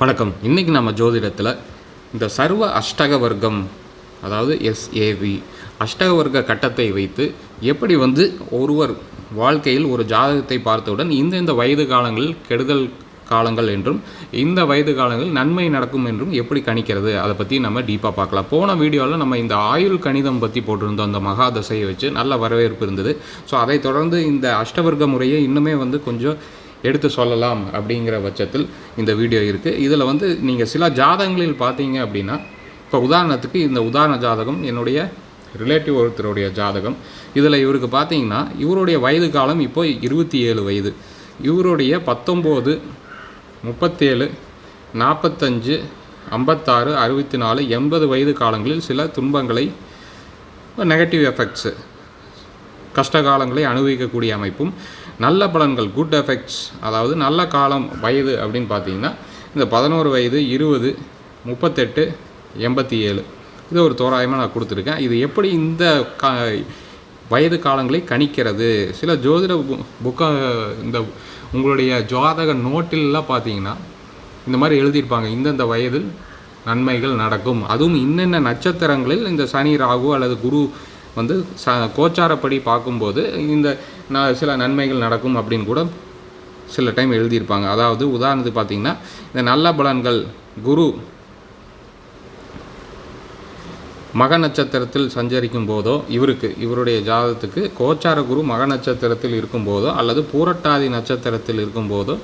வணக்கம். இன்றைக்கி நம்ம ஜோதிடத்தில் இந்த சர்வ அஷ்டக வர்க்கம் அதாவது எஸ்ஏவி அஷ்டக வர்க்க கட்டத்தை வைத்து எப்படி வந்து ஒருவர் வாழ்க்கையில் ஒரு ஜாதகத்தை பார்த்தவுடன் இந்த இந்த வயது காலங்களில் கெடுதல் காலங்கள் என்றும் இந்த வயது காலங்களில் நன்மை நடக்கும் என்றும் எப்படி கணிக்கிறது அதை பற்றி நம்ம டீப்பாக பார்க்கலாம். போன வீடியோவில் நம்ம இந்த ஆயுள் கணிதம் பற்றி போட்டிருந்தோம் அந்த மகாதசையை வச்சு நல்ல வரவேற்பு இருந்தது. ஸோ அதை தொடர்ந்து இந்த அஷ்டவர்க்க முறையை இன்னுமே வந்து கொஞ்சம் எடுத்து சொல்லலாம் அப்படிங்கிற பட்சத்தில் இந்த வீடியோ இருக்குது இதில் வந்து நீங்கள் சில ஜாதகங்களில் பார்த்தீங்க அப்படின்னா இப்போ உதாரணத்துக்கு இந்த உதாரண ஜாதகம் என்னுடைய ரிலேட்டிவ் ஒருத்தருடைய ஜாதகம். இதில் இவருக்கு பார்த்தீங்கன்னா இவருடைய வயது காலம் இப்போ இருபத்தி ஏழு வயது. இவருடைய பத்தொம்போது முப்பத்தேழு நாற்பத்தஞ்சு ஐம்பத்தாறு அறுபத்தி நாலு எண்பது வயது காலங்களில் சில துன்பங்களை நெகட்டிவ் எஃபெக்ட்ஸு கஷ்ட காலங்களை அனுபவிக்கக்கூடிய அமைப்பும் நல்ல பலன்கள் குட் எஃபெக்ட்ஸ் அதாவது நல்ல காலம் வயது அப்படின்னு பார்த்தீங்கன்னா இந்த பதினோரு வயது இருபது முப்பத்தெட்டு எண்பத்தி ஏழு இது ஒரு தோராயமாக நான் கொடுத்துருக்கேன். இது எப்படி இந்த கா வயது காலங்களை கணிக்கிறது? சில ஜோதிட புக்க இந்த உங்களுடைய ஜாதக நோட்டிலெலாம் பார்த்தீங்கன்னா இந்த மாதிரி எழுதியிருப்பாங்க. இந்தந்த வயதில் நன்மைகள் நடக்கும். அதுவும் இன்னென்ன நட்சத்திரங்களில் இந்த சனி ராகு அல்லது குரு வந்து ச கோச்சாரப்படி பார்க்கும்போது இந்த நான் சில நன்மைகள் நடக்கும் அப்படின்னு கூட சில டைம் எழுதியிருப்பாங்க. அதாவது உதாரணத்துக்கு பார்த்தீங்கன்னா இந்த நல்ல பலன்கள் குரு மக நட்சத்திரத்தில் சஞ்சரிக்கும் போதோ இவருக்கு இவருடைய ஜாதத்துக்கு கோச்சார குரு மக நட்சத்திரத்தில் இருக்கும் போதோ அல்லது பூரட்டாதி நட்சத்திரத்தில் இருக்கும் போதோ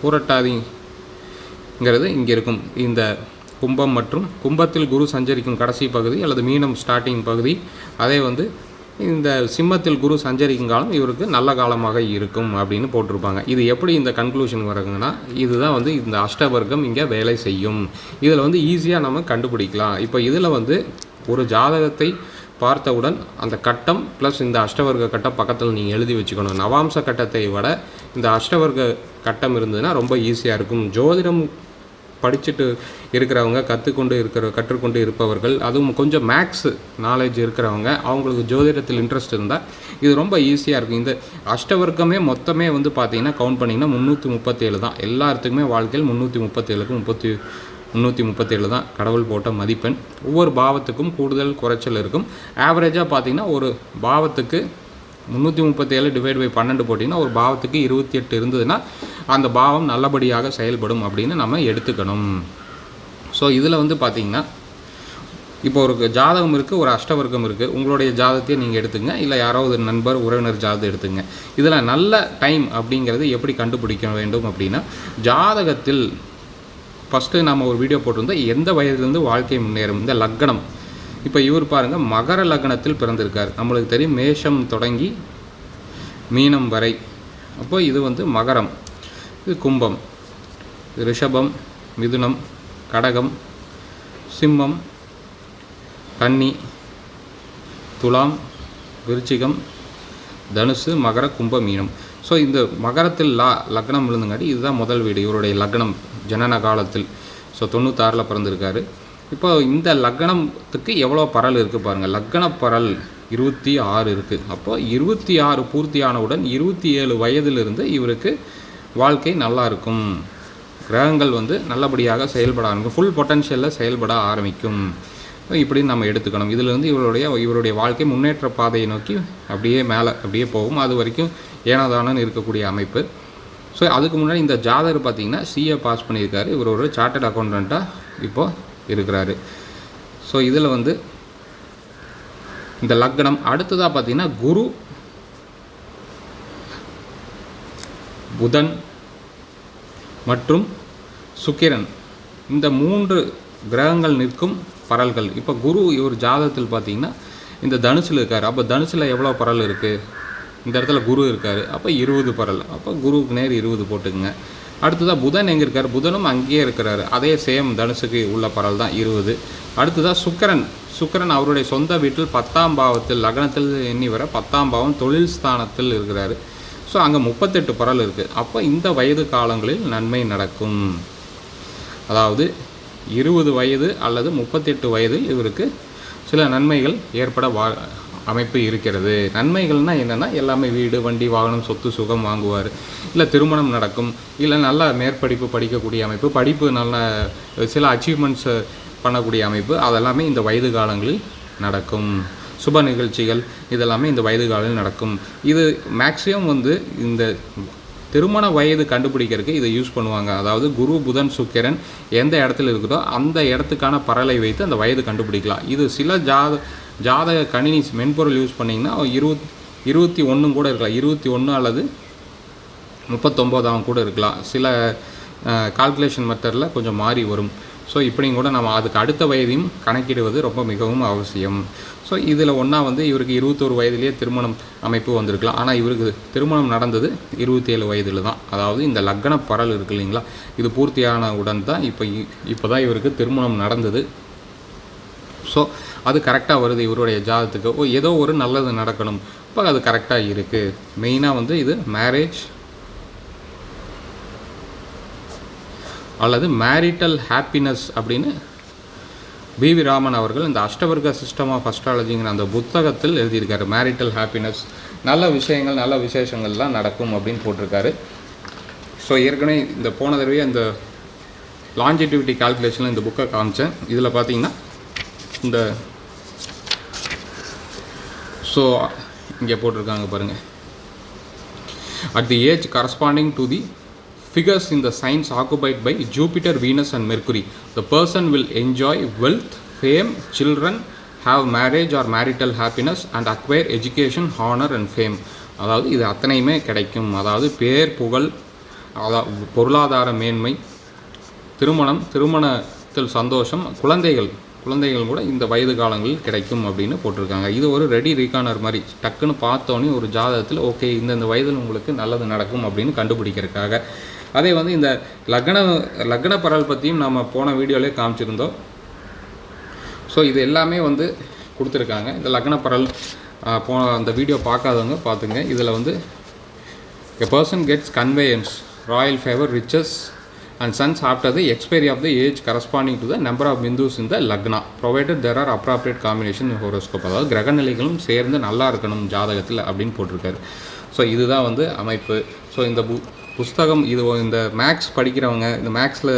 பூரட்டாதிங்கிறது இங்கே இருக்கும். இந்த கும்பம் மற்றும் கும்பத்தில் குரு சஞ்சரிக்கும் கடைசி பகுதி அல்லது மீனம் ஸ்டார்டிங் பகுதி. அதே வந்து இந்த சிம்மத்தில் குரு சஞ்சரிக்கும் காலம் இவருக்கு நல்ல காலமாக இருக்கும் அப்படின்னு போட்டிருப்பாங்க. இது எப்படி இந்த கன்க்ளூஷன் வருங்கன்னா இதுதான் வந்து இந்த அஷ்டவர்க்கம் இங்கே வேலை செய்யும். இதில் வந்து ஈஸியாக நம்ம கண்டுபிடிக்கலாம். இப்போ இதில் வந்து ஒரு ஜாதகத்தை பார்த்தவுடன் அந்த கட்டம் ப்ளஸ் இந்த அஷ்டவர்க்க கட்டம் பக்கத்தில் நீங்கள் எழுதி வச்சுக்கணும். நவாம்ச கட்டத்தை விட இந்த அஷ்டவர்க்க கட்டம் இருந்ததுன்னா ரொம்ப ஈஸியாக இருக்கும். ஜோதிடம் படிச்சுட்டு இருக்கிறவங்க கற்றுக்கொண்டு இருக்கிற கற்றுக்கொண்டு இருப்பவர்கள் அதுவும் கொஞ்சம் மேக்ஸ் நாலேஜ் இருக்கிறவங்க அவங்களுக்கு ஜோதிடத்தில் இன்ட்ரெஸ்ட் இருந்தால் இது ரொம்ப ஈஸியாக இருக்கும். இந்த அஷ்டவர்க்கமே மொத்தமே வந்து பார்த்தீங்கன்னா கவுண்ட் பண்ணிங்கன்னா முந்நூற்றி முப்பத்தேழு தான். எல்லாத்துக்குமே வாழ்க்கையில் முந்நூற்றி முப்பத்தேழுக்கு முப்பத்தி முந்நூற்றி முப்பத்தேழு தான் கடவுள் போட்ட மதிப்பெண். ஒவ்வொரு பாவத்துக்கும் கூடுதல் குறைச்சல் இருக்கும். ஆவரேஜாக பார்த்தீங்கன்னா ஒரு பாவத்துக்கு முந்நூற்றி முப்பத்தேழு டிவைட் பை பன்னெண்டு போட்டிங்கன்னா ஒரு பாவத்துக்கு இருபத்தி எட்டு இருந்ததுன்னா அந்த பாவம் நல்லபடியாக செயல்படும் அப்படின்னு நம்ம எடுத்துக்கணும். ஸோ இதில் வந்து பார்த்திங்கன்னா இப்போ ஒரு ஜாதகம் இருக்குது ஒரு அஷ்டவர்க்கம் இருக்குது உங்களுடைய ஜாதகத்தையே நீங்கள் எடுத்துங்க. இல்லை யாராவது நண்பர் உறவினர் ஜாதகம் எடுத்துங்க. இதில் நல்ல டைம் அப்படிங்கிறது எப்படி கண்டுபிடிக்க வேண்டும் அப்படின்னா ஜாதகத்தில் ஃபஸ்ட்டு நம்ம ஒரு வீடியோ போட்டிருந்தோம். எந்த வயதுலேருந்து வாழ்க்கை முன்னேறும்? இந்த லக்னம். இப்போ இவர் பாருங்கள் மகர லக்னத்தில் பிறந்திருக்கார். நம்மளுக்கு தெரியும் மேஷம் தொடங்கி மீனம் வரை. அப்போ இது வந்து மகரம் இது கும்பம் ரிஷபம் மிதுனம் கடகம் சிம்மம் கன்னி துலாம் விருச்சிகம் தனுசு மகர கும்ப மீனம். ஸோ இந்த மகரத்தில் லா லக்னம் விழுந்துங்காட்டி இதுதான் முதல் வீடு. இவருடைய லக்னம் ஜனன காலத்தில் ஸோ தொண்ணூத்தாறில் பிறந்திருக்காரு. இப்போ இந்த லக்னத்துக்கு எவ்வளோ பரல் இருக்குது பாருங்கள் லக்ன பரல் இருபத்தி ஆறு இருக்குது அப்போ இருபத்தி ஆறு பூர்த்தியானவுடன் இருபத்தி ஏழு வயதிலிருந்து இவருக்கு வாழ்க்கை நல்லா இருக்கும். கிரகங்கள் வந்து நல்லபடியாக செயல்பட ஆரம்பிக்கும். ஃபுல் பொட்டன்ஷியலில் செயல்பட ஆரம்பிக்கும். இப்படி நம்ம எடுத்துக்கணும். இதிலிருந்து இவருடைய இவருடைய வாழ்க்கை முன்னேற்ற பாதையை நோக்கி அப்படியே மேலே அப்படியே போகும். அது வரைக்கும் ஏனாதானன்னு இருக்கக்கூடிய அமைப்பு. ஸோ அதுக்கு முன்னாடி இந்த ஜாதகர் பார்த்தீங்கன்னா சிஏ பாஸ் பண்ணியிருக்காரு. இவர் ஒரு சார்ட்டர்ட் அக்கௌண்டண்ட்டாக இப்போது இருக்கிறாரு. ஸோ இதில் வந்து இந்த லக்னம். அடுத்ததாக பார்த்தீங்கன்னா குரு புதன் மற்றும் சுக்கிரன். இந்த மூன்று கிரகங்கள் நிற்கும் பரல்கள். இப்போ குரு இவர் ஜாதகத்தில் பார்த்தீங்கன்னா இந்த தனுசில் இருக்கார். அப்போ தனுசில் எவ்வளோ பரல் இருக்குது இந்த இடத்துல குரு இருக்கார். அப்போ இருபது பரல். அப்போ குருவுக்கு நேர் இருபது போட்டுக்குங்க. அடுத்ததாக புதன் எங்கே இருக்கார்? புதனும் அங்கேயே இருக்கிறாரு. அதே சேம் தனுசுக்கு உள்ள பரல் தான் இருபது. அடுத்ததாக சுக்கரன். சுக்கரன் அவருடைய சொந்த வீட்டில் பத்தாம் பாவத்தில் லக்னத்தில் எண்ணி வர பத்தாம் பாவம் தொழில் ஸ்தானத்தில் இருக்கிறாரு. ஸோ அங்கே முப்பத்தெட்டு பரல் இருக்குது அப்போ இந்த வயது காலங்களில் நன்மை நடக்கும். அதாவது இருபது வயது அல்லது முப்பத்தெட்டு வயதில் இவருக்கு சில நன்மைகள் ஏற்பட வா அமைப்பு இருக்கிறது. நன்மைகள்னால் என்னென்னா எல்லாமே வீடு வண்டி வாகனம் சொத்து சுகம் வாங்குவார். இல்லை திருமணம் நடக்கும். இல்லை நல்ல மேற்படிப்பு படிக்கக்கூடிய அமைப்பு படிப்பு நல்ல சில அச்சீவ்மெண்ட்ஸு பண்ணக்கூடிய அமைப்பு அதெல்லாமே இந்த வயது காலங்களில் நடக்கும். சுப நிகழ்ச்சிகள் இதெல்லாமே இந்த வயது காலத்தில் நடக்கும். இது மேக்ஸிமம் வந்து இந்த திருமண வயது கண்டுபிடிக்கிறதுக்கு இதை யூஸ் பண்ணுவாங்க. அதாவது குரு புதன் சுக்கிரன் எந்த இடத்துல இருக்குதோ அந்த இடத்துக்கான பரலை வைத்து அந்த வயது கண்டுபிடிக்கலாம். இது சில ஜாத ஜாதக கணினி மென்பொருள் யூஸ் பண்ணிங்கன்னா இருபத் இருபத்தி ஒன்றும் கூட இருக்கலாம். இருபத்தி ஒன்று அல்லது முப்பத்தொம்போதாம் கூட இருக்கலாம். சில கால்குலேஷன் மெத்தடில் கொஞ்சம் மாறி வரும். ஸோ இப்படியும் கூட நம்ம அதுக்கு அடுத்த வயதையும் கணக்கிடுவது ரொம்ப மிகவும் அவசியம். ஸோ இதில் ஒன்றா வந்து இவருக்கு இருபத்தோரு வயதிலேயே திருமணம் அமைப்பு வந்திருக்கலாம். ஆனால் இவருக்கு திருமணம் நடந்தது இருபத்தேழு வயதில் தான். அதாவது இந்த லக்ன பரல் இருக்கு இல்லைங்களா? இது பூர்த்தியான உடன் தான் இப்போ இப்போ தான் இவருக்கு திருமணம் நடந்தது. ஸோ அது கரெக்டாக வருது இவருடைய ஜாதத்துக்கு. ஓ ஏதோ ஒரு நல்லது நடக்கணும். இப்போ அது கரெக்டாக இருக்குது மெயினாக வந்து இது மேரேஜ் அல்லது மேரிட்டல் ஹாப்பினஸ் அப்படின்னு பிவி ராமன் அவர்கள் இந்த அஷ்டவர்க்க சிஸ்டம் ஆஃப் அஸ்ட்ராலஜிங்கிற அந்த புத்தகத்தில் எழுதியிருக்காரு. மேரிட்டல் ஹாப்பினஸ் நல்ல விஷயங்கள் நல்ல விசேஷங்கள்லாம் நடக்கும் அப்படின்னு போட்டிருக்காரு. ஸோ ஏற்கனவே இந்த போன தடவையே இந்த லாஞ்சிட்டிவிட்டி கால்குலேஷனில் இந்த புக்கை காமிச்சேன். இதில் பார்த்தீங்கன்னா இந்த ஸோ இங்கே போட்டிருக்காங்க பாருங்கள் at the age corresponding to the figures in the signs occupied by Jupiter, Venus, and Mercury. The person will enjoy wealth, fame, children, have marriage or marital happiness, and acquire education, honor, and fame. அதாவது இது அத்தனையுமே கிடைக்கும் அதாவது பேர் புகழ் அதாவது பொருளாதார மேன்மை திருமணம் திருமணத்தில் சந்தோஷம் குழந்தைகள் குழந்தைகள் கூட இந்த வயது காலங்களில் கிடைக்கும் அப்படின்னு போட்டிருக்காங்க. இது ஒரு ரெடி ரீகானர் மாதிரி. டக்குன்னு பார்த்தோன்னே ஒரு ஜாதகத்தில் ஓகே இந்தந்த வயதில் உங்களுக்கு நல்லது நடக்கும் அப்படின்னு கண்டுபிடிக்கிறதுக்காக. அதே வந்து இந்த லக்ன லக்ன பரல் பற்றியும் நம்ம போன வீடியோவிலே காமிச்சிருந்தோம். ஸோ இது எல்லாமே வந்து கொடுத்துருக்காங்க. இந்த லக்ன பரல் போ அந்த வீடியோ பார்க்காதவங்க பார்த்துங்க. இதில் வந்து a person gets conveyance royal favour riches and sons after the expiry of the age corresponding to the number of bindus இந்த lagna provided there are appropriate combination horoscope அதாவது கிரகநிலைகளும் சேர்ந்து நல்லா இருக்கணும் ஜாதகத்தில் அப்படின்னு போட்டிருக்காரு. ஸோ இதுதான் வந்து அமைப்பு. ஸோ இந்த பு புஸ்தகம் இது இந்த மேக்ஸ் படிக்கிறவங்க இந்த மேக்ஸில்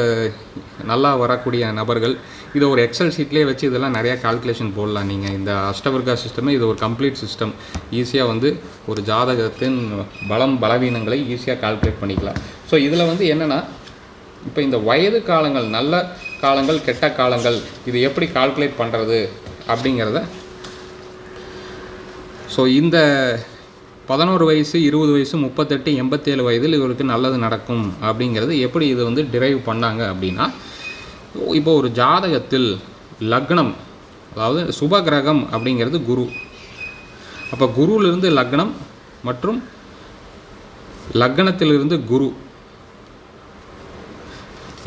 நல்லா வரக்கூடிய நபர்கள் இதை ஒரு எக்ஸல் ஷீட்லேயே வச்சு இதெல்லாம் நிறையா கால்குலேஷன் போடலாம். நீங்கள் இந்த அஷ்டவர்கா சிஸ்டமே இது ஒரு கம்ப்ளீட் சிஸ்டம் ஈஸியாக வந்து ஒரு ஜாதகத்தின் பலம் பலவீனங்களை ஈஸியாக கால்குலேட் பண்ணிக்கலாம். ஸோ இதில் வந்து என்னென்னா இப்போ இந்த வயது காலங்கள் நல்ல காலங்கள் கெட்ட காலங்கள் இது எப்படி கால்குலேட் பண்ணுறது அப்படிங்கிறத ஸோ இந்த பதினோரு வயசு இருபது வயசு முப்பத்தெட்டு எண்பத்தேழு வயதில் இவருக்கு நல்லது நடக்கும் அப்படிங்கிறது எப்படி இது வந்து டிரைவ் பண்ணாங்க அப்படின்னா இப்போ ஒரு ஜாதகத்தில் லக்னம் அதாவது சுப கிரகம் அப்படிங்கிறது குரு. அப்போ குருவிலிருந்து லக்னம் மற்றும் லக்னத்திலிருந்து குரு.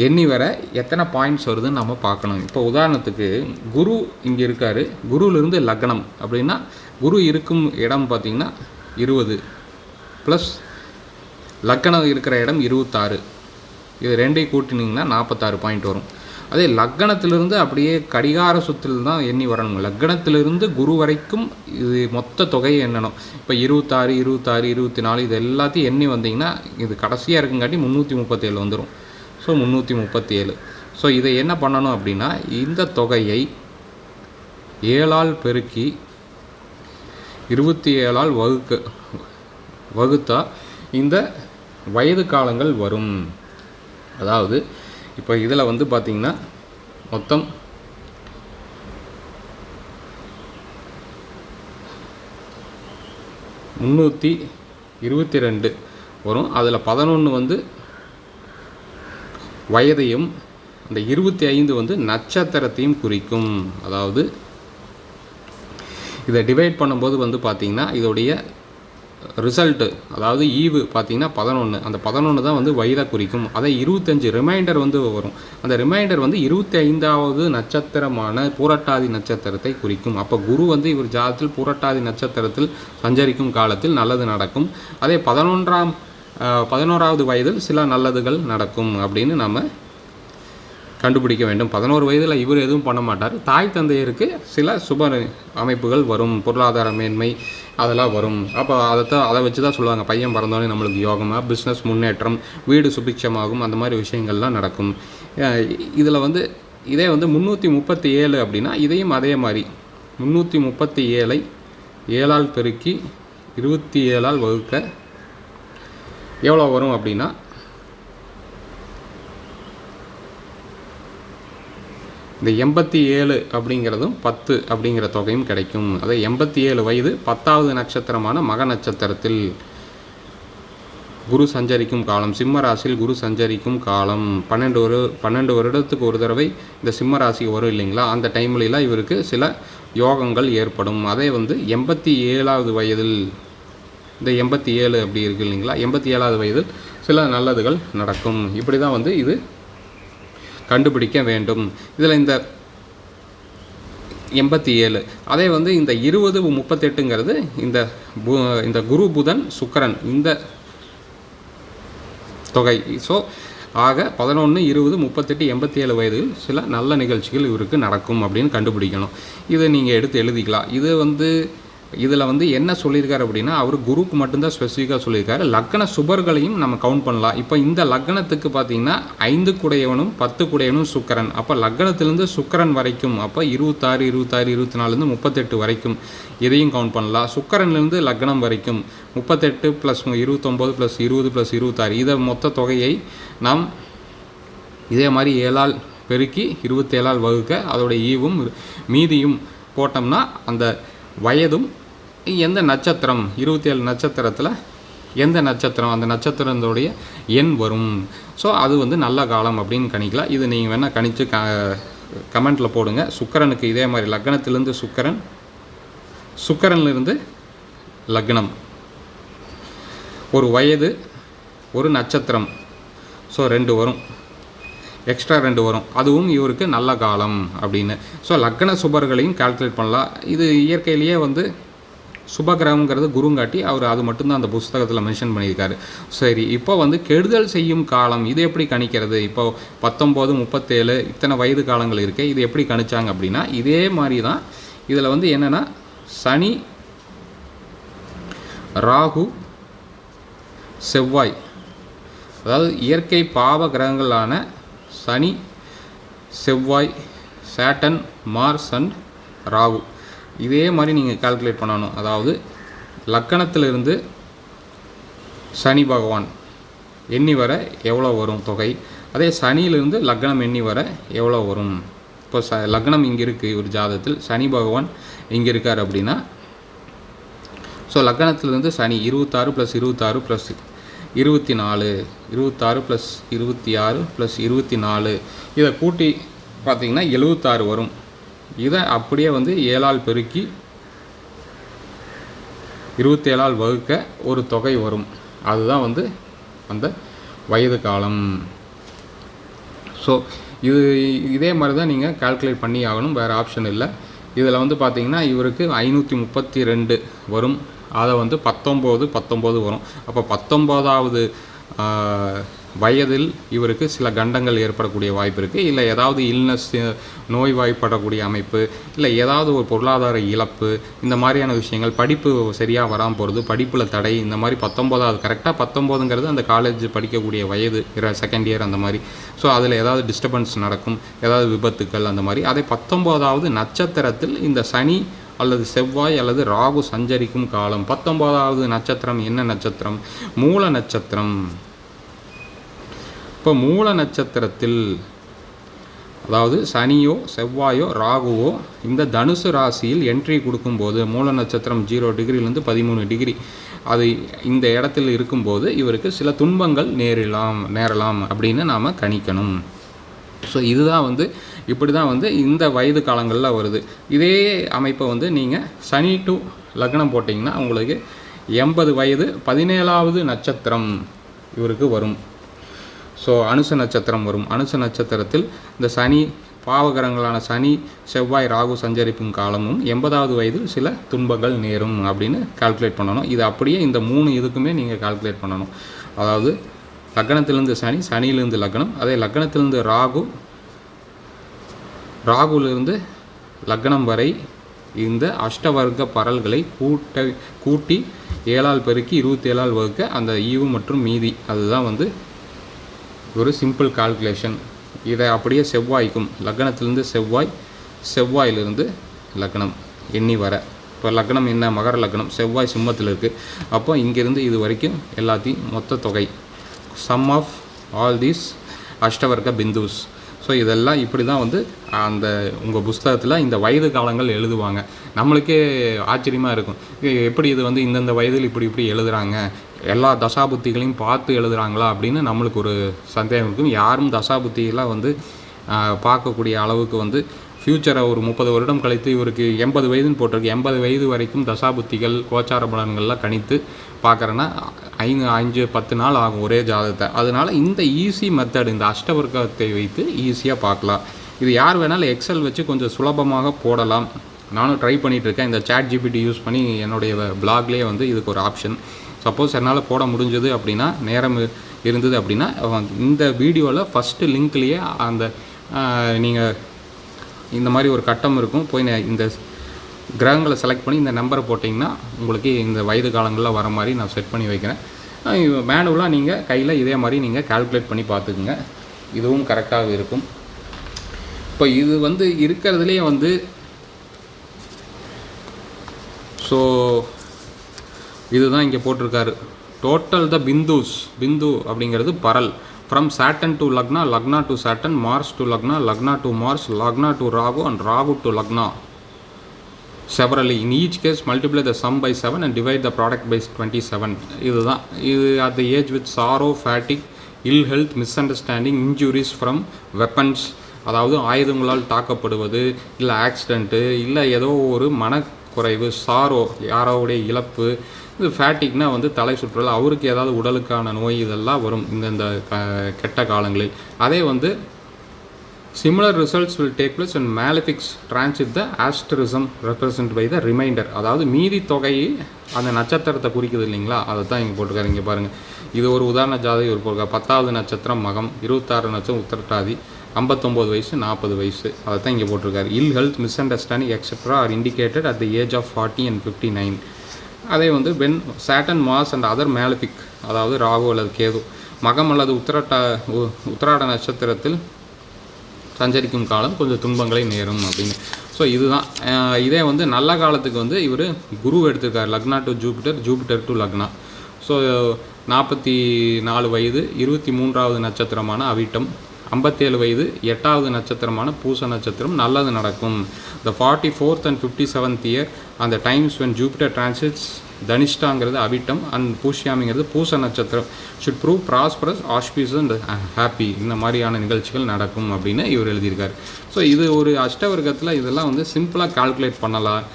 எண்ணி வர எத்தனை பாயிண்ட்ஸ் வருதுன்னு நம்ம பார்க்கணும். இப்போ உதாரணத்துக்கு குரு இங்கே இருக்கார். குருவிலிருந்து லக்னம் அப்படின்னா குரு இருக்கும் இடம் பார்த்திங்கன்னா இருபது. ப்ளஸ் லக்கணம் இருக்கிற இடம் இருபத்தாறு. இது ரெண்டையும் கூட்டினீங்கன்னா நாற்பத்தாறு பாயிண்ட் வரும். அதே லக்கணத்திலிருந்து அப்படியே கடிகார சுத்தில் தான் எண்ணி வரணும். லக்கணத்திலிருந்து குரு வரைக்கும் இது மொத்த தொகையை எண்ணணும். இப்போ இருபத்தாறு இருபத்தாறு இருபத்தி நாலு இது எல்லாத்தையும் எண்ணி வந்தீங்கன்னா இது கடைசியாக இருக்குங்காட்டி முந்நூற்றி முப்பத்தேழு வந்துடும் ஸோ முந்நூற்றி முப்பத்தி ஏழு ஸோ இதை என்ன பண்ணணும் அப்படின்னா இந்த தொகையை ஏழால் பெருக்கி இருபத்தி ஏழால் வகுக்க வகுத்தா இந்த வயது காலங்கள் வரும். அதாவது இப்போ இதில் வந்து பார்த்திங்கன்னா மொத்தம் முந்நூற்றி இருபத்தி ரெண்டு வரும். அதில் பதினொன்று வந்து வயதையும் அந்த இருபத்தி ஐந்து வந்து நட்சத்திரத்தையும் குறிக்கும். அதாவது இதை டிவைட் பண்ணும்போது வந்து பார்த்திங்கன்னா இதோடைய ரிசல்ட்டு அதாவது ஈவு பார்த்தீங்கன்னா பதினொன்று அந்த பதினொன்று தான் வந்து வயதை குறிக்கும். அதை இருபத்தஞ்சு ரிமைண்டர் வந்து வரும். அந்த ரிமைண்டர் வந்து இருபத்தி ஐந்தாவது நட்சத்திரமான பூரட்டாதி நட்சத்திரத்தை குறிக்கும். அப்போ குரு வந்து இவர் ஜாதத்தில் பூரட்டாதி நட்சத்திரத்தில் சஞ்சரிக்கும் காலத்தில் நல்லது நடக்கும். அதே பதினொன்றாம் பதினோராவது வயதில் சில நல்லதுகள் நடக்கும் அப்படின்னு நம்ம கண்டுபிடிக்க வேண்டும். பதினோரு வயதில் இவர் எதுவும் பண்ண மாட்டார். தாய் தந்தையருக்கு சில சுப அமைப்புகள் வரும். பொருளாதார மேன்மை அதெல்லாம் வரும். அப்போ அதைத்தான் அதை வச்சு தான் சொல்லுவாங்க. பையன் பிறந்தோடனே நம்மளுக்கு யோகமாக பிஸ்னஸ் முன்னேற்றம் வீடு சுபிட்சமாகும் அந்த மாதிரி விஷயங்கள்லாம் நடக்கும். இதில் வந்து இதே வந்து முந்நூற்றி முப்பத்தி ஏழு அப்படின்னா இதையும் அதே மாதிரி. முந்நூற்றி முப்பத்தி ஏழை ஏழால் பெருக்கி இருபத்தி ஏழால் வகுக்க எவ்வளோ வரும் அப்படின்னா? இந்த எண்பத்தி ஏழு அப்படிங்கிறதும் பத்து அப்படிங்கிற தொகையும் கிடைக்கும். அது எண்பத்தி ஏழு வயது பத்தாவது நட்சத்திரமான மக நட்சத்திரத்தில் குரு சஞ்சரிக்கும் காலம் சிம்ம ராசியில் குரு சஞ்சரிக்கும் காலம். பன்னெண்டு ஒரு பன்னெண்டு வருடத்துக்கு ஒரு தடவை இந்த சிம்ம ராசிக்கு வரும் இல்லைங்களா? அந்த டைம்லலாம் இவருக்கு சில யோகங்கள் ஏற்படும். அதே வந்து எண்பத்தி ஏழாவது வயதில் இந்த எண்பத்தி ஏழு அப்படி இருக்கு இல்லைங்களா? எண்பத்தி ஏழாவது வயதில் சில நல்லதுகள் நடக்கும். இப்படி தான் வந்து இது கண்டுபிடிக்க வேண்டும். இதில் இந்த எண்பத்தி ஏழு அதே வந்து இந்த இருபது முப்பத்தெட்டுங்கிறது இந்த பு இந்த குரு புதன் சுக்கரன் இந்த தொகை. ஸோ ஆக பதினொன்று இருபது முப்பத்தெட்டு எண்பத்தி ஏழு வயதில் சில நல்ல நிகழ்ச்சிகள் இவருக்கு நடக்கும் அப்படின்னு கண்டுபிடிக்கணும். இதை நீங்கள் எடுத்து எழுதிக்கலாம். இது வந்து இதில் வந்து என்ன சொல்லியிருக்காரு அப்படின்னா அவர் குருக்கு மட்டும்தான் ஸ்பெசிஃபிக்காக சொல்லியிருக்காரு. லக்ன சுபர்களையும் நம்ம கவுண்ட் பண்ணலாம். இப்போ இந்த லக்னத்துக்கு பார்த்தீங்கன்னா ஐந்து குடையவனும் பத்து குடையவனும் சுக்கரன். அப்போ லக்னத்திலேருந்து சுக்கரன் வரைக்கும் அப்போ இருபத்தாறு இருபத்தாறு இருபத்தி நாலுலேருந்து முப்பத்தெட்டு வரைக்கும் இதையும் கவுண்ட் பண்ணலாம். சுக்கரன்லேருந்து லக்னம் வரைக்கும் முப்பத்தெட்டு ப்ளஸ் இருபத்தொம்போது ப்ளஸ் இருபது ப்ளஸ் இருபத்தாறு. இதை மொத்த தொகையை நாம் இதே மாதிரி ஏழால் பெருக்கி இருபத்தேழால் வகுக்க அதோடய ஈவும் மீதியும் போட்டோம்னா அந்த வயதும் எந்த நட்சத்திரம்? இருபத்தி ஏழு நட்சத்திரத்தில் எந்த நட்சத்திரம்? அந்த நட்சத்திரத்தோடைய எண் வரும். ஸோ அது வந்து நல்ல காலம் அப்படின்னு கணிக்கலாம். இது நீங்கள் வேணால் கணித்து க கமெண்ட்டில் போடுங்க. சுக்கரனுக்கு இதே மாதிரி லக்னத்திலேருந்து சுக்கரன் சுக்கரன்லேருந்து லக்னம். ஒரு வயது ஒரு நட்சத்திரம். ஸோ ரெண்டு வரும். எக்ஸ்ட்ரா ரெண்டு வரும். அதுவும் இவருக்கு நல்ல காலம் அப்படின்னு. ஸோ லக்ன சுபர்களையும் கால்குலேட் பண்ணலாம். இது இயற்கையிலேயே வந்து சுபகிரகங்கிறது குருங்காட்டி அவர் அது மட்டும்தான் அந்த புஸ்தகத்தில் மென்ஷன் பண்ணியிருக்காரு. சரி இப்போ வந்து கெடுதல் செய்யும் காலம் இது எப்படி கணிக்கிறது? இப்போ பத்தொம்போது முப்பத்தேழு இத்தனை வயது காலங்கள் இருக்குது இது எப்படி கணிச்சாங்க அப்படின்னா இதே மாதிரி தான் இதில் வந்து என்னென்னா சனி ராகு செவ்வாய். அதாவது இயற்கை பாவ கிரகங்களான சனி செவ்வாய் சேட்டன் மார்ஸ் அண்ட் ராகு. இதே மாதிரி நீங்கள் கால்குலேட் பண்ணணும். அதாவது லக்கணத்திலிருந்து சனி பகவான் எண்ணி வர எவ்வளோ வரும் தொகை? அதே சனியிலிருந்து லக்னம் எண்ணி வர எவ்வளோ வரும்? இப்போ ச லக்னம் இங்கே இருக்குது ஒரு ஜாதத்தில் சனி பகவான் இங்கே இருக்கார் அப்படின்னா ஸோ லக்னத்திலிருந்து சனி இருபத்தாறு ப்ளஸ் இருபத்தாறு ப்ளஸ் இருபத்தி நாலு இருபத்தாறு ப்ளஸ் இருபத்தி ஆறு ப்ளஸ் இருபத்தி நாலு. இதை கூட்டி பார்த்திங்கன்னா எழுபத்தாறு வரும். இதை அப்படியே வந்து ஏழால் பெருக்கி இருபத்தேழால் வகுக்க ஒரு தொகை வரும். அதுதான் வந்து அந்த வயது காலம். ஸோ இது இதே மாதிரி தான் நீங்கள் கால்குலேட் பண்ணி ஆகணும். வேறு ஆப்ஷன் இல்லை. இதில் வந்து பார்த்திங்கன்னா இவருக்கு ஐநூற்றி முப்பத்தி ரெண்டு வரும். அதை வந்து பத்தொம்போது பத்தொம்போது வரும். அப்போ பத்தொம்போதாவது வயதில் இவருக்கு சில கண்டங்கள் ஏற்படக்கூடிய வாய்ப்பு இருக்குது இல்லை ஏதாவது இல்னஸ் நோய்வாய்ப்படக்கூடிய அமைப்பு இல்லை ஏதாவது ஒரு பொருளாதார இழப்பு இந்த மாதிரியான விஷயங்கள் படிப்பு சரியாக வராமல் போகிறது படிப்பில் தடை இந்த மாதிரி பத்தொம்போதாவது கரெக்டாக பத்தொம்போதுங்கிறது அந்த காலேஜ் படிக்கக்கூடிய வயது செகண்ட் இயர் அந்த மாதிரி. ஸோ அதில் ஏதாவது டிஸ்டர்பன்ஸ் நடக்கும் ஏதாவது விபத்துக்கள் அந்த மாதிரி. அதே பத்தொம்போதாவது நட்சத்திரத்தில் இந்த சனி அல்லது செவ்வாய் அல்லது ராகு சஞ்சரிக்கும் காலம். பத்தொன்பதாவது நட்சத்திரம் என்ன நட்சத்திரம்? மூல நட்சத்திரம். இப்போ மூல நட்சத்திரத்தில் அதாவது சனியோ செவ்வாயோ ராகுவோ இந்த தனுசு ராசியில் என்ட்ரி கொடுக்கும்போது மூல நட்சத்திரம் ஜீரோ டிகிரிலேருந்து பதிமூணு டிகிரி அது இந்த இடத்தில் இருக்கும்போது இவருக்கு சில துன்பங்கள் நேரிலாம் நேரலாம் அப்படின்னு நாம் கணிக்கணும். ஸோ இதுதான் வந்து இப்படி தான் வந்து இந்த வயது காலங்களில் வருது. இதே அமைப்பை வந்து நீங்கள் சனி டு லக்னம் போட்டிங்கன்னா உங்களுக்கு எண்பது வயது பதினேழாவது நட்சத்திரம் இவருக்கு வரும். ஸோ அனுச நட்சத்திரம் வரும். அனுச நட்சத்திரத்தில் இந்த சனி பாவகரங்களான சனி செவ்வாய் ராகு சஞ்சரிப்பும் காலமும் எண்பதாவது வயதில் சில துன்பங்கள் நேரும் அப்படின்னு கால்குலேட் பண்ணணும். இது அப்படியே இந்த மூணு இதுக்குமே நீங்கள் கால்குலேட் பண்ணணும். அதாவது லக்னத்திலிருந்து சனி சனியிலிருந்து லக்னம். அதே லக்னத்திலிருந்து ராகு ராகுலிருந்து லக்னம் வரை இந்த அஷ்டவர்க்க பரல்களை கூட்ட கூட்டி ஏழால் பெருக்கி இருபத்தி ஏழால் வகுக்க அந்த ஈவு மற்றும் மீதி. அதுதான் வந்து ஒரு சிம்பிள் கால்குலேஷன் இதை அப்படியே செவ்வாய்க்கும். லக்னத்திலிருந்து செவ்வாய் செவ்வாயிலிருந்து லக்னம் எண்ணி வர. இப்போ லக்னம் என்ன? மகர லக்னம். செவ்வாய் சிம்மத்தில் இருக்குது அப்போ இங்கேருந்து இது வரைக்கும் எல்லாத்தையும் மொத்த தொகை. Sum of all these ashtavarga bindus. So இதெல்லாம் இப்படி தான் வந்து அந்த உங்கள் புஸ்தகத்தில் இந்த வயது காலங்கள் எழுதுவாங்க. நம்மளுக்கே ஆச்சரியமாக இருக்கும். எப்படி இது வந்து இந்தந்த வயதில் இப்படி இப்படி எழுதுறாங்க? எல்லா தசாபுத்திகளையும் பார்த்து எழுதுகிறாங்களா அப்படின்னு நம்மளுக்கு ஒரு சந்தேகம் இருக்கும். யாரும் தசாபுத்தியெல்லாம் வந்து பார்க்கக்கூடிய அளவுக்கு வந்து ஃப்யூச்சரை ஒரு முப்பது வருடம் கழித்து இவருக்கு எண்பது வயதுன்னு போட்டிருக்கு. எண்பது வயது வரைக்கும் தசாபுத்திகள் கோச்சார பலன்கள்லாம் கணித்து பார்க்குறேன்னா ஐந்து அஞ்சு பத்து நாள் ஆகும் ஒரே ஜாதகத்தை. அதனால் இந்த ஈஸி மெத்தட் இந்த அஷ்டவர்க்கத்தை வைத்து ஈஸியாக பார்க்கலாம். இது யார் வேணாலும் எக்ஸல் வச்சு கொஞ்சம் சுலபமாக போடலாம். நானும் ட்ரை பண்ணிகிட்ருக்கேன் இந்த சேட் ஜிபிடி யூஸ் பண்ணி என்னுடைய பிளாக்லேயே வந்து இதுக்கு ஒரு ஆப்ஷன் சப்போஸ் என்னால் போட முடிஞ்சது அப்படின்னா நேரம் இருந்தது அப்படின்னா இந்த வீடியோவில் ஃபஸ்ட்டு லிங்க்லேயே அந்த நீங்கள் இந்த மாதிரி ஒரு கட்டம் இருக்கும். போய் இந்த கிரகங்களை செலக்ட் பண்ணி இந்த நம்பரை போட்டிங்கன்னா உங்களுக்கு இந்த வயது காலங்களில் வர மாதிரி நான் செட் பண்ணி வைக்கிறேன். மேனுவலாக நீங்கள் கையில் இதே மாதிரி நீங்கள் கால்குலேட் பண்ணி பார்த்துக்குங்க. இதுவும் கரெக்டாக இருக்கும். இப்போ இது வந்து இருக்கிறதுலே வந்து ஸோ இதுதான் இங்கே போட்டிருக்காரு. டோட்டல் த பிந்துஸ் பிந்து அப்படிங்கிறது பரல். From Saturn to lagna lagna to Saturn Mars to lagna lagna to Mars lagna to Rahu and Rahu to lagna severally in each case multiply the sum by seven and divide the product by twenty seven இதுதான் இது at the age with sorrow fatigue ill health misunderstanding injuries from weapons அதாவது ஆயுதங்களால் தாக்கப்படுவது இல்லை accident இல்லை ஏதோ ஒரு மனக்குறைவு sorrow யாரோடைய இழப்பு இது ஃபேட்டிக்னா வந்து தலை சுற்றல் அவருக்கு ஏதாவது உடலுக்கான நோய் இதெல்லாம் வரும் இந்தந்த க- கெட்ட காலங்களில். அதே வந்து similar results will take place and malefics transit the asterism represent by the remainder அதாவது மீதி தொகையை அந்த நட்சத்திரத்தை குறிக்குது இல்லைங்களா? அதை தான் இங்கே போட்டிருக்காரு. இங்கே பாருங்கள் இது ஒரு உதாரண ஜாதகம் ஒரு பத்தாவது நட்சத்திரம் மகம் இருபத்தாறு நட்சத்திரம் உத்திரட்டாதி ஐம்பத்தொம்போது வயசு நாற்பது வயசு. அதை தான் இங்கே போட்டிருக்காரு. Ill health misunderstanding etcetera are indicated at the age of forty and fifty nine அதே வந்து when satin mass and other malefic அதாவது ராகு அல்லது கேது மகம் அல்லது உத்திரட்டா உ- உத்திராட நட்சத்திரத்தில் சஞ்சரிக்கும் காலம் கொஞ்சம் துன்பங்களை நேரும் அப்படின்னு. ஸோ இதுதான். இதே வந்து நல்ல காலத்துக்கு வந்து இவர் Guru எடுத்திருக்கார் lagna to Jupiter Jupiter to lagna. So நாற்பத்தி நாலு வயது இருபத்தி மூன்றாவது நட்சத்திரமான அவிட்டம். ஐம்பத்தேழு வயது எட்டாவது நட்சத்திரமான பூச நட்சத்திரம் நல்லது நடக்கும். The forty fourth and fifty seventh year அந்த டைம்ஸ் வென் ஜூபிட்டர் டிரான்சிட்ஸ் தனிஷ்டாங்கிறது அவிட்டம் அண்ட் பூஷ்யாமிங்கிறது பூச நட்சத்திரம். Should prove prosperous auspicious and happy இந்த மாதிரியான நிகழ்ச்சிகள் நடக்கும் அப்படின்னு இவர் எழுதியிருக்காரு. ஸோ இது ஒரு அஷ்டவர்க்கத்தில் இதெல்லாம் வந்து சிம்பிளாக கால்குலேட் பண்ணலாம்.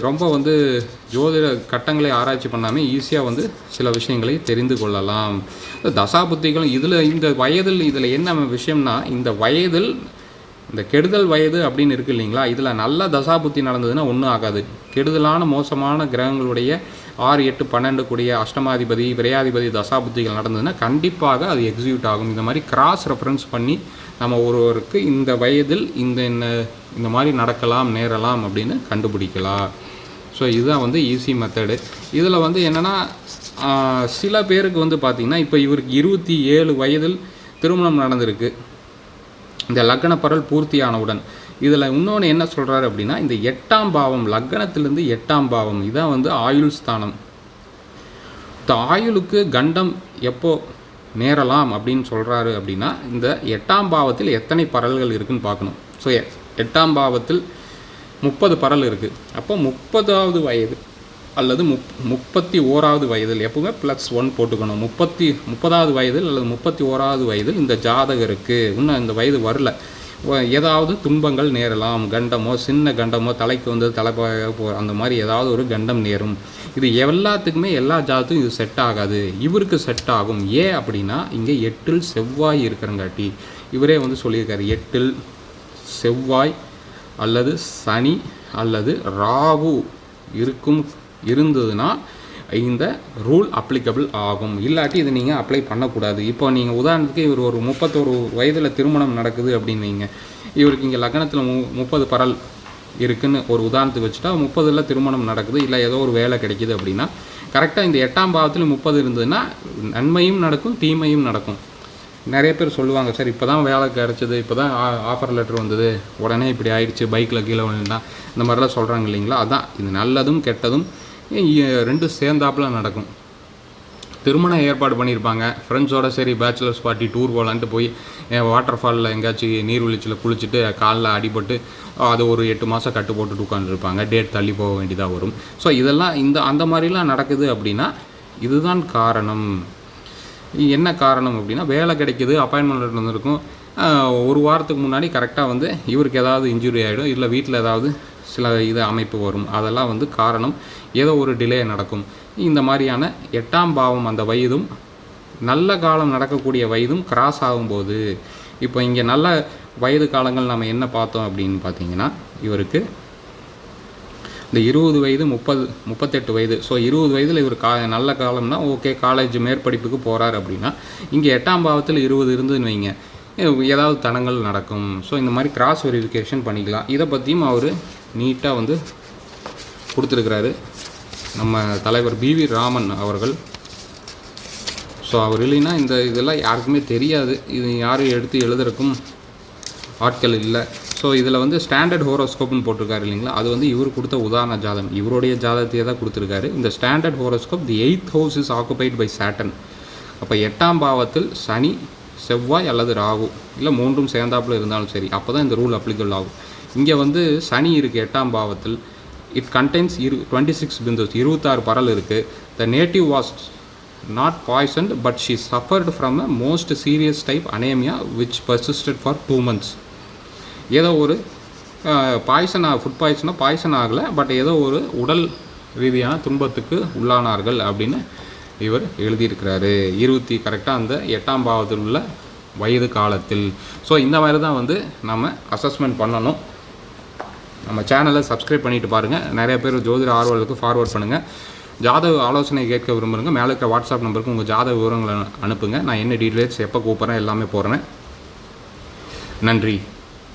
ரொம்ப வந்து ஜோதிட கட்டங்களை ஆராய்ச்சி பண்ணாமல் ஈஸியாக வந்து சில விஷயங்களை தெரிந்து கொள்ளலாம். தசாபுத்திகளும் இதில் இந்த வயதில் இதில் என்ன விஷயம்னா இந்த வயதில் இந்த கெடுதல் வயது அப்படின்னு இருக்கு இல்லைங்களா? இதில் நல்ல தசாபுத்தி நடந்ததுன்னா ஒன்றும் ஆகாது. கெடுதலான மோசமான கிரகங்களுடைய ஆறு எட்டு பன்னெண்டு கூடிய அஷ்டமாதிபதி விரையாதிபதி தசாபுத்திகள் நடந்ததுன்னா கண்டிப்பாக அது எக்ஸிக்யூட் ஆகும். இந்த மாதிரி கிராஸ் ரெஃபரன்ஸ் பண்ணி நம்ம ஒருவருக்கு இந்த வயதில் இந்த இந்த மாதிரி நடக்கலாம் நேரலாம் அப்படின்னு கண்டுபிடிக்கலாம். ஸோ இதுதான் வந்து ஈஸி மெத்தடு இதில் வந்து என்னென்னா சில பேருக்கு வந்து பார்த்திங்கன்னா இப்போ இவருக்கு இருபத்தி ஏழு வயதில் திருமணம் நடந்திருக்கு. இந்த லக்ன பரல் பூர்த்தியானவுடன். இதில் இன்னொன்று என்ன சொல்கிறாரு அப்படின்னா இந்த எட்டாம் பாவம் லக்னத்திலிருந்து எட்டாம் பாவம் இதான் வந்து ஆயுள் ஸ்தானம். இந்த ஆயுளுக்கு கண்டம் எப்போ நேரலாம் அப்படின்னு சொல்கிறாரு அப்படின்னா இந்த எட்டாம் பாவத்தில் எத்தனை பரல்கள் இருக்குன்னு பார்க்கணும். ஸோ எட்டாம் பாவத்தில் முப்பது பரல் இருக்குது அப்போ முப்பதாவது வயது அல்லது முப் முப்பத்தி ஓராவது வயதில் எப்பவுமே ப்ளஸ் ஒன் போட்டுக்கணும். முப்பத்தி முப்பதாவது வயதில் அல்லது முப்பத்தி ஓராவது வயதில் இந்த ஜாதகருக்கு இன்னும் இந்த வயது வரல. ஏதாவது துன்பங்கள் நேரலாம். கண்டமோ சின்ன கண்டமோ தலைக்கு வந்து தலைப்பாக போ அந்த மாதிரி ஏதாவது ஒரு கண்டம் நேரும். இது எல்லாத்துக்குமே எல்லா ஜாதத்துக்கும் இது செட் ஆகாது. இவருக்கு செட் ஆகும். ஏன் அப்படின்னா இங்கே எட்டில் செவ்வாய் இருக்கிறங்காட்டி இவரே வந்து சொல்லியிருக்காரு எட்டில் செவ்வாய் அல்லது சனி அல்லது ராகு இருக்கும் இருந்ததுன்னா இந்த ரூல் அப்ளிகபிள் ஆகும். இல்லாட்டி இதை நீங்கள் அப்ளை பண்ணக்கூடாது. இப்போ நீங்கள் உதாரணத்துக்கு இவர் ஒரு முப்பத்தோரு வயதில் திருமணம் நடக்குது அப்படின்னீங்க இவருக்கு இங்கே லக்னத்தில் மு முப்பது பரல் இருக்குன்னு ஒரு உதாரணத்துக்கு வச்சுட்டா முப்பதில் திருமணம் நடக்குது இல்லை ஏதோ ஒரு வேலை கிடைக்குது அப்படின்னா கரெக்டாக இந்த எட்டாம் பாவத்தில் முப்பது இருந்ததுன்னா நன்மையும் நடக்கும் தீமையும் நடக்கும். நிறைய பேர் சொல்லுவாங்க சார் இப்போ தான் வேலை கிடச்சிது இப்போ தான் ஆஃபர் லெட்டர் வந்தது உடனே இப்படி ஆயிடுச்சு பைக்கில் கீழே விழுந்தான் இந்த மாதிரிலாம் சொல்கிறாங்க இல்லைங்களா? அதான் இது நல்லதும் கெட்டதும் ரெண்டும் சேர்ந்தாப்பில் நடக்கும். திருமணம் ஏற்பாடு பண்ணியிருப்பாங்க. ஃப்ரெண்ட்ஸோட சரி பேச்சுலர்ஸ் பார்ட்டி டூர் போகலான்ட்டு போய் வாட்டர் ஃபாலில் எங்கேயாச்சும் நீர்வீழ்ச்சியில் குளிச்சுட்டு காலில் அடிபட்டு அது ஒரு எட்டு மாதம் கட்டு போட்டுட்டு உட்காந்துருப்பாங்க டேட் தள்ளி போக வேண்டியதாக வரும். ஸோ இதெல்லாம் இந்த அந்த மாதிரிலாம் நடக்குது அப்படின்னா இதுதான் காரணம். என்ன காரணம் அப்படின்னா வேலை கிடைக்கிது அப்பாயின்மெண்ட் இருந்திருக்கும் ஒரு வாரத்துக்கு முன்னாடி கரெக்டாக வந்து இவருக்கு ஏதாவது இன்ஜுரி ஆகிடும் இல்லை வீட்டில் ஏதாவது சில இது அமைப்பு வரும். அதெல்லாம் வந்து காரணம். ஏதோ ஒரு டிலே நடக்கும். இந்த மாதிரியான எட்டாம் பாவம் அந்த வயதும் நல்ல காலம் நடக்கக்கூடிய வயதும் கிராஸ் ஆகும்போது இப்போ இங்கே நல்ல வயது காலங்கள் நம்ம என்ன பார்த்தோம் அப்படின்னு பார்த்தீங்கன்னா இவருக்கு இந்த இருபது வயது முப்பது முப்பத்தெட்டு வயது. ஸோ இருபது வயதில் இவர் கா நல்ல காலம்னா ஓகே காலேஜ் மேற்படிப்புக்கு போகிறார் அப்படின்னா இங்கே எட்டாம் பாவத்தில் இருபது இருந்துன்னு வைங்க. ஏதாவது தடங்கள் நடக்கும். ஸோ இந்த மாதிரி கிராஸ் வெரிஃபிகேஷன் பண்ணிக்கலாம். இதை பற்றியும் அவர் நீட்டாக வந்து கொடுத்துருக்கிறாரு. நம்ம தலைவர் பிவி ராமன் அவர்கள். ஸோ அவர் இல்லைன்னா இந்த இதெல்லாம் யாருக்குமே தெரியாது. இது யாரும் எடுத்து எழுதுறதுக்கும் ஆட்கள் இல்லை. ஸோ இதில் வந்து ஸ்டாண்டர்ட் ஹோரோஸ்கோப்னு போட்டிருக்காரு இல்லைங்களா? அது வந்து இவர் கொடுத்த உதாரண ஜாதம் இவருடைய ஜாதகத்தையே தான் கொடுத்துருக்காரு. இந்த standard horoscope the eighth house is occupied by Saturn அப்போ எட்டாம் பாவத்தில் சனி செவ்வாய் அல்லது ராகு இல்லை மூன்றும் சேர்ந்தாப்புல இருந்தாலும் சரி அப்போ தான் இந்த ரூல் அப்ளிகபிள் ஆகும். இங்கே வந்து சனி இருக்குது எட்டாம் பாவத்தில். இட் கண்டெய்ன்ஸ் இரு டுவெண்ட்டி சிக்ஸ் பிந்துஸ் இருபத்தாறு பரல் இருக்குது the native was not poisoned but she suffered from a most serious type anaemia which persisted for two months ஏதோ ஒரு பாய்சன் ஃபுட் பாய்சனாக பாய்சன் ஆகலை பட் ஏதோ ஒரு உடல் ரீதியான துன்பத்துக்கு உள்ளானார்கள் அப்படின்னு இவர் எழுதியிருக்கிறாரு. இருபத்தி கரெக்டாக அந்த எட்டாம் பாவத்தில் உள்ள வயது காலத்தில். ஸோ இந்த மாதிரி தான் வந்து நம்ம அசஸ்மெண்ட் பண்ணணும். நம்ம சேனலை சப்ஸ்கிரைப் பண்ணிட்டு பாருங்கள் நிறைய பேர் ஜோதிட ஆர்வலுக்கு ஃபார்வர்ட் பண்ணுங்கள் ஜாதக ஆலோசனை கேட்க விரும்புகிறங்க மேலே இருக்கிற வாட்ஸ்அப் நம்பருக்கு உங்கள் ஜாதக விவரங்களை அனுப்புங்க. நான் என்ன டீட்டெயில்ஸ் எப்போ கூப்பிட்றேன் எல்லாமே போடுறேன். நன்றி.